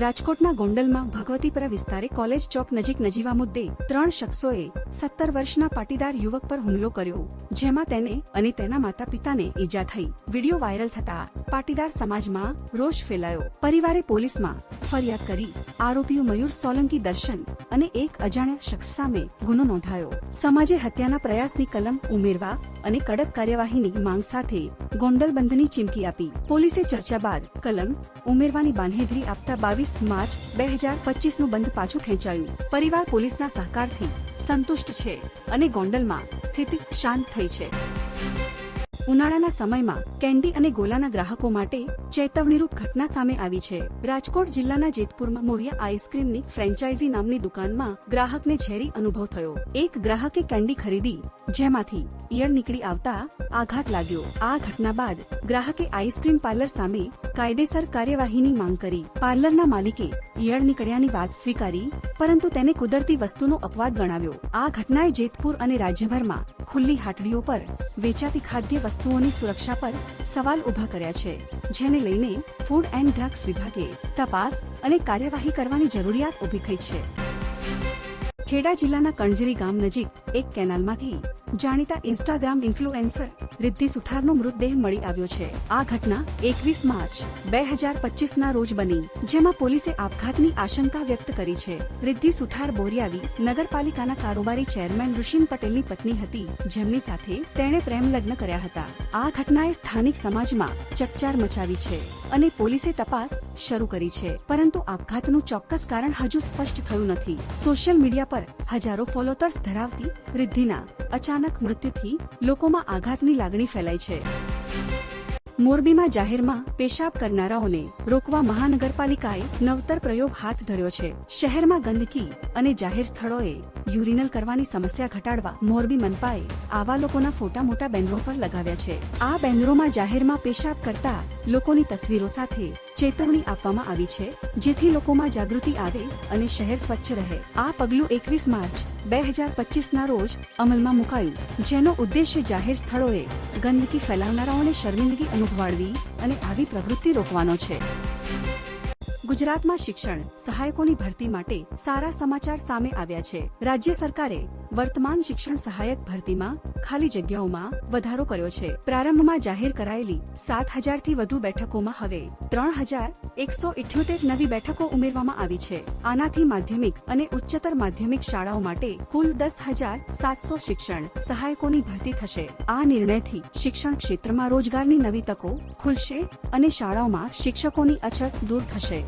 રાજકોટના ગોંડલમાં ભગવતીપુરા વિસ્તારે કોલેજ ચોક નજીક નજીવા મુદ્દે ત્રણ શખ્સોએ સત્તર વર્ષના પાટીદાર યુવક પર હુમલો કર્યો, જેમાં તેને અને તેના માતા પિતાને ઈજા થઈ. વીડિયો વાયરલ થતા પાટીદાર સમાજમાં રોષ ફેલાયો. પરિવારે પોલીસમાં ફરિયાદ કરી આરોપીઓ મયુર સોલંકી દર્શન અને એક અજાણ્યા શખ્સ સામે ગુનો નોંધાયો. સમાજે હત્યાના પ્રયાસની કલમ ઉમેરવા અને કડક કાર્યવાહીની માંગ સાથે ગોંડલ બંધની ચીમકી આપી. પોલીસે ચર્ચા બાદ કલમ ઉમેરવાની બાંહેધરી આપતા બાવીસ માર્ચ બે હજાર પચીસનું બંધ પાછું ખેંચાયું. પરિવાર પોલીસના સહકારથી સંતુષ્ટ છે અને ગોંડલમાં સ્થિતિ શાંત થઈ છે. ઉનાળાના સમયમાં કેન્ડી અને ગોલાના ગ્રાહકો માટે ચેતવણીરૂપ ઘટના સામે આવી છે. રાજકોટ જિલ્લાના જેતપુરમાં મોરિયા આઈસ્ક્રીમની ફ્રેન્ચાઇઝી નામની દુકાનમાં ગ્રાહકને ઝેરી અનુભવ થયો. એક ગ્રાહકે કેન્ડી ખરીદી, જેમાંથી ઈયળ નીકળી આવતા આઘાત લાગ્યો. આ ઘટના બાદ ગ્રાહકે આઈસ્ક્રીમ પાર્લર સામે કાયદેસર કાર્યવાહીની માંગ કરી. પાર્લરના માલિકે ઈયળ નીકળ્યાની વાત સ્વીકારી, પરંતુ તેને કુદરતી વસ્તુનો અપવાદ ગણાવ્યો. આ ઘટનાએ જેતપુર અને રાજ્યભરમાં ખુલ્લી હાટડીઓ પર વેચાતી ખાદ્ય વસ્તુઓની સુરક્ષા પર સવાલ ઊભા કર્યા છે, જેને લઈને ફૂડ એન્ડ ડ્રગ્સ વિભાગે તપાસ અને કાર્યવાહી કરવાની જરૂરિયાત ઊભી થઈ છે. ખેડા જિલ્લાના કણજરી ગામ નજીક એક કેનાલમાંથી જાણીતા ઇન્સ્ટાગ્રામ ઇન્ફ્લુએન્સર રિદ્ધિ સુથારનો મૃતદેહ મળી આવ્યો છે. આ ઘટના એકવીસ માર્ચ બે હજાર પચીસ ના રોજ બની, જેમાં પોલીસે આપઘાતની આશંકા વ્યક્ત કરી છે. રિદ્ધિ સુથાર બોરિયાવી નગરપાલિકાના કારોબારી ચેરમેન ઋષિન પટેલની પત્ની હતી, જેમની સાથે તેણે પ્રેમ લગ્ન કર્યા હતા. આ ઘટનાએ સ્થાનિક સમાજમાં ચકચાર મચાવી છે અને પોલીસે તપાસ શરૂ કરી છે. પરંતુ આપઘાતનું ચોક્કસ કારણ હજુ સ્પષ્ટ થયું નથી. સોશિયલ મીડિયા પર હજારો ફોલોતર્સ ધરાવતી રિદ્ધિના અચાનક મૃત્યુથી લોકોમાં આઘાતની લાગણી ફેલાઈ છે. મોરબીમાં જાહેરમાં પેશાબ કરનારાઓને રોકવા મહાનગરપાલિકાએ નવતર પ્રયોગ હાથ ધર્યો છે. શહેરમાં ગંદકી અને જાહેર સ્થળોએ યુરિનલ કરવાની સમસ્યા ઘટાડવા મોરબી મનપાએ આવા લોકોના ફોટા મોટા બેનરો પર લગાવ્યા છે. આ બેનરોમાં જાહેરમાં પેશાબ કરતા લોકોની તસવીરો સાથે ચેતવણી આપવામાં આવી છે, જેથી લોકોમાં જાગૃતિ આવે અને શહેર સ્વચ્છ રહે. આ પગલું એકવીસ માર્ચ બે હજાર પચીસ ના રોજ અમલમાં મુકાયું, જેનો ઉદ્દેશ્ય જાહેર સ્થળોએ ગંદકી ફેલાવનારાઓને શર્મિંદગી અનુભવાડવી અને આવી પ્રવૃત્તિ રોકવાનો છે. ગુજરાતમાં શિક્ષણ સહાયકોની ભરતી માટે સારા સમાચાર સામે આવ્યા છે. રાજ્ય સરકારે વર્તમાન શિક્ષણ સહાયક ભરતીમાં ખાલી જગ્યાઓમાં વધારો કર્યો છે. પ્રારંભમાં જાહેર કરાયેલી સાત હજારથી વધુ બેઠકોમાં હવે ત્રણ હજાર એકસો ઇઠ્યોતેર નવી બેઠકો ઉમેરવામાં આવી છે. આનાથી માધ્યમિક અને ઉચ્ચતર માધ્યમિક શાળાઓ માટે કુલ દસ હજાર સાતસો શિક્ષણ સહાયકોની ભરતી થશે. આ નિર્ણયથી શિક્ષણ ક્ષેત્રમાં રોજગારની નવી તકો ખુલશે અને શાળાઓમાં શિક્ષકોની અછત દૂર થશે.